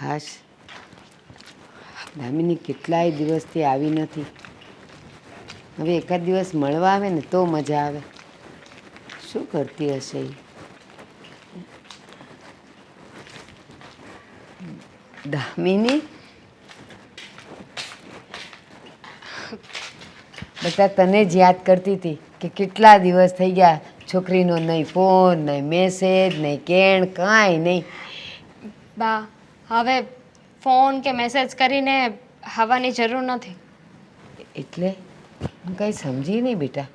હાશ. દામિની કેટલાય દિવસથી આવી નથી. હવે એકાદ દિવસ મળવા આવે ને તો મજા આવે. શું કરતી હશે દામિની? બધા તને જ યાદ કરતી હતી કે કેટલા દિવસ થઈ ગયા છોકરીનો નહીં ફોન, નહીં મેસેજ નહીં કેણ, કાંઈ નહીં. બા હવે ફોન કે મેસેજ કરીને આવવાની જરૂર નથી. એટલે? હું કંઈ સમજી નહીં બેટા.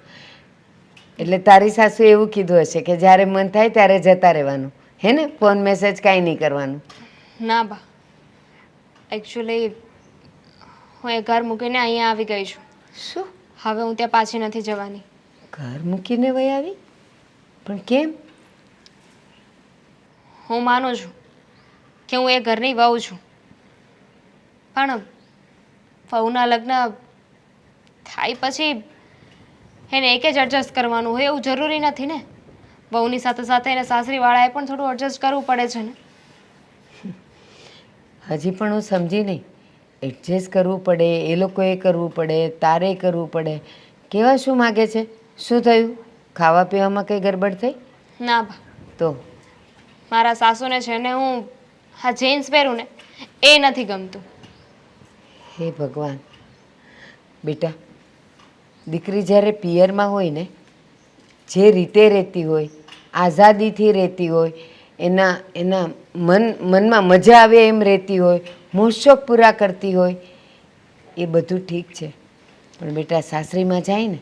એટલે તારી સાસુ એવું કીધું હશે કે જ્યારે મન થાય ત્યારે જતા રહેવાનું. હે ને? ફોન મેસેજ કાંઈ નહીં કરવાનું. ના બા. એકચ્યુઅલી હું એ ઘર મૂકીને અહીંયા આવી ગઈ છું. શું? હવે હું ત્યાં પાછી નથી જવાની. ઘર મૂકીને વહી આવી? પણ કેમ? હું માનું છું. કે હું એ ઘરની વહુ છું. પણ વહુના લગ્ન થાય પછી એને એક જ એડજસ્ટ કરવાનું હોય એવું જરૂરી નથી ને. વહુની સાથે સાથે એને સાસરીવાળાએ પણ થોડું એડજસ્ટ કરવું પડે છે ને. હજી પણ હું સમજી નહીં. એડજસ્ટ કરવું પડે એ લોકોએ કરવું પડે તારે કરવું પડે. કેવા શું માગે છે? શું થયું? ખાવા પીવામાં કંઈ ગરબડ થઈ? ના બા. તો? મારા સાસુને છે ને હું આ જીન્સ પહેરું ને એ નથી ગમતું. હે ભગવાન બેટા દીકરી જ્યારે પિયરમાં હોય ને જે રીતે રહેતી હોય આઝાદીથી રહેતી હોય એના એના મન મનમાં મજા આવે એમ રહેતી હોય મોશોક પૂરા કરતી હોય એ બધું ઠીક છે. પણ બેટા સાસરીમાં જાય ને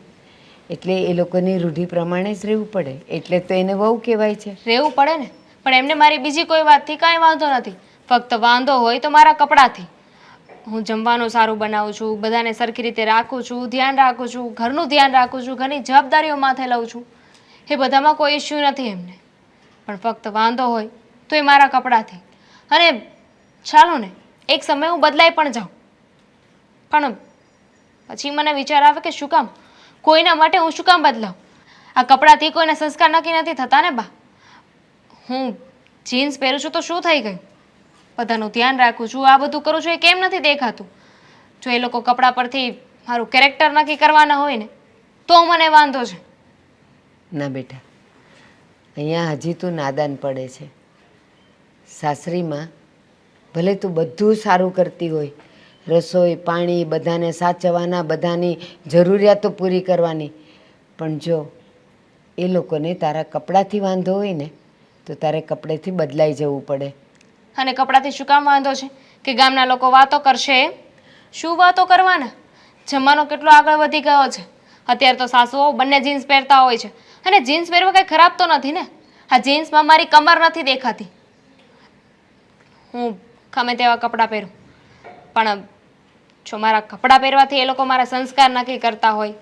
એટલે એ લોકોની રૂઢિ પ્રમાણે જ રહેવું પડે. એટલે તો એને વહુ કહેવાય છે. રહેવું પડે ને? પણ એમને મારી બીજી કોઈ વાતથી કાંઈ વાંધો નથી. ફક્ત વાંધો હોય તો મારા કપડાથી. હું જમવાનું સારું બનાવું છું, બધાને સરખી રીતે રાખું છું, ધ્યાન રાખું છું, ઘરનું ધ્યાન રાખું છું, ઘરની જવાબદારીઓ માથે લઉં છું. એ બધામાં કોઈ ઇશ્યુ નથી એમને. પણ ફક્ત વાંધો હોય તો એ મારા કપડાથી. અને ચાલો ને, એક સમય હું બદલાઈ પણ જાઉં. પણ પછી મને વિચાર આવે કે શું કામ? કોઈના માટે હું શું કામ બદલાઉં આ કપડાથી કોઈના સંસ્કાર નક્કી નથી થતા ને બા? હું જીન્સ પહેરું છું તો શું થઈ ગયું? બધાનું ધ્યાન રાખું છું. આ બધું કરું છું એ કેમ નથી દેખાતું? જો એ લોકો કપડાં પરથી મારું કેરેક્ટર નક્કી કરવાના હોય ને, તો મને વાંધો છે. ના બેટા, અહીંયા હજી તું નાદાન પડે છે. સાસરીમાં ભલે તું બધું સારું કરતી હોય, રસોઈ, પાણી, બધાને સાચવવાના, બધાની જરૂરિયાતો પૂરી કરવાની, પણ જો એ લોકોને તારા કપડાંથી વાંધો હોય ને તો તારે કપડેથી બદલાઈ જવું પડે. અને કપડાથી શું કામ વાંધો છે? કે ગામના લોકો વાતો કરશે શું વાતો કરવાના? જમાનો કેટલો આગળ વધી ગયો છે. અત્યારે તો સાસુઓ બંને જીન્સ પહેરતા હોય છે. અને જીન્સ પહેરવા કંઈ ખરાબ તો નથી ને? આ જીન્સમાં મારી કમર નથી દેખાતી. હું ગમે તેવા કપડાં પહેરું. પણ જો મારા કપડાં પહેરવાથી એ લોકો મારા સંસ્કાર નક્કી કરતા હોય,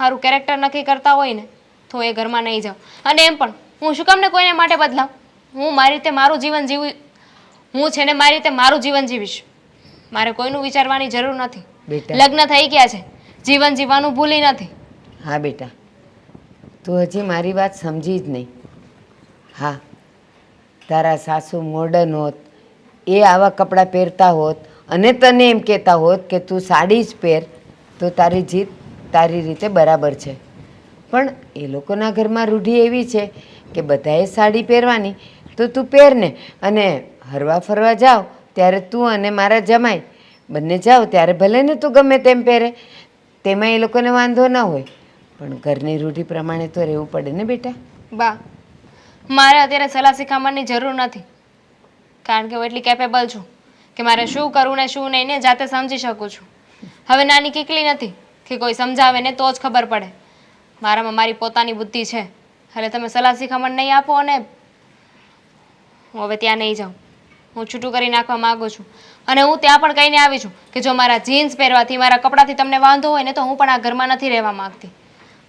મારું કેરેક્ટર નક્કી કરતા હોય ને, તો એ ઘરમાં નહીં જાઉં. અને એમ પણ હું શું કામ ને કોઈને માટે બદલાવ? હું મારી રીતે મારું જીવન જીવી હું છે ને મારી રીતે મારું જીવન જીવીશ. મારે કોઈનું વિચારવાની જરૂર નથી. બેટા. લગ્ન થઈ ગયા છે. જીવન જીવવાનું ભૂલી નથી. હા બેટા. તું હજી મારી વાત સમજી જ નહીં. હા તારા સાસુ મોડર્ન હોત એ આવા કપડાં પહેરતા હોત અને તને એમ કહેતા હોત કે તું સાડી જ પહેર તો તારી જીત તારી રીતે બરાબર છે. પણ એ લોકોના ઘરમાં રૂઢિ એવી છે કે બધાએ સાડી પહેરવાની. તો તું પહેરને અને હરવા ફરવા જાઓ ત્યારે તું અને મારા જમાઈ બંને જાઓ ત્યારે ભલે ને તું ગમે તેમ પહેરે. તેમાં એ લોકોને વાંધો ન હોય. પણ ઘરની રૂઢિ પ્રમાણે તો રહેવું પડે ને બેટા. બા, મારે અત્યારે સલાહ શિખામણની જરૂર નથી. કારણ કે હું એટલી કેપેબલ છું કે મારે શું કરવું ને શું નહીં ને જાતે સમજી શકું છું. હવે નાની કીકલી નથી કે કોઈ સમજાવે ને તો જ ખબર પડે. મારામાં મારી પોતાની બુદ્ધિ છે. એટલે તમે સલાહ શિખામણ નહીં આપો અને હું હવે ત્યાં નહીં જાઉં. હું છૂટું કરી નાખવા માગું છું. અને હું ત્યાં પણ કહીને આવી છું કે જો મારા જીન્સ પહેરવાથી, મારા કપડાથી તમને વાંધો હોય ને તો હું પણ આ ઘરમાં નથી રહેવા માંગતી.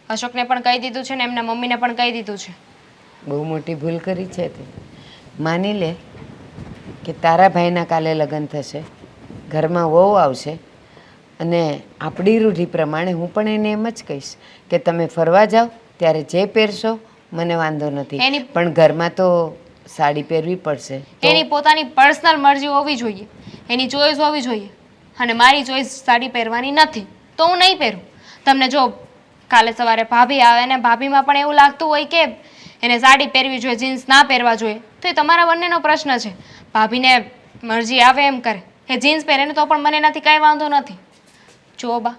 અશોકને પણ કહી દીધું છે ને એમના મમ્મીને પણ કહી દીધું છે. બહુ મોટી ભૂલ કરી છે તે. માની લે કે તારા ભાઈના કાલે લગ્ન થશે, ઘરમાં વહુ આવશે અને આપણી રૂઢિ પ્રમાણે હું પણ એને એમ જ કહીશ કે તમે ફરવા જાઓ, ત્યારે જે પહેરશો મને વાંધો નથી. એની- પણ ઘરમાં તો સાડી પહેરવી પડશે. એની પોતાની પર્સનલ મરજી હોવી જોઈએ. એની ચોઈસ હોવી જોઈએ. અને મારી ચોઈસ સાડી પહેરવાની નથી. તો હું નહીં પહેરું. તમને જો કાલે સવારે ભાભી આવે ને ભાભીમાં પણ એવું લાગતું હોય કે એને સાડી પહેરવી જોઈએ જીન્સ ના પહેરવા જોઈએ તો એ તમારા બંનેનો પ્રશ્ન છે. ભાભીને મરજી આવે એમ કરે. એ જીન્સ પહેરે ને તો પણ મને નથી કાંઈ વાંધો નથી. જુઓ બા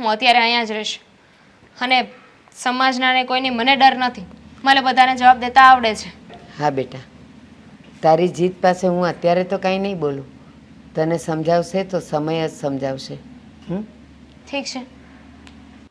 હું અત્યારે અહીંયા જ રહીશ. અને સમાજના ને કોઈની મને ડર નથી. મને બધાને જવાબ દેતા આવડે છે. હા બેટા. તારી જીત પાસે હું અત્યારે તો કાંઈ નહીં બોલું. તને સમજાવશે તો સમય જ સમજાવશે. હમ? ઠીક છે.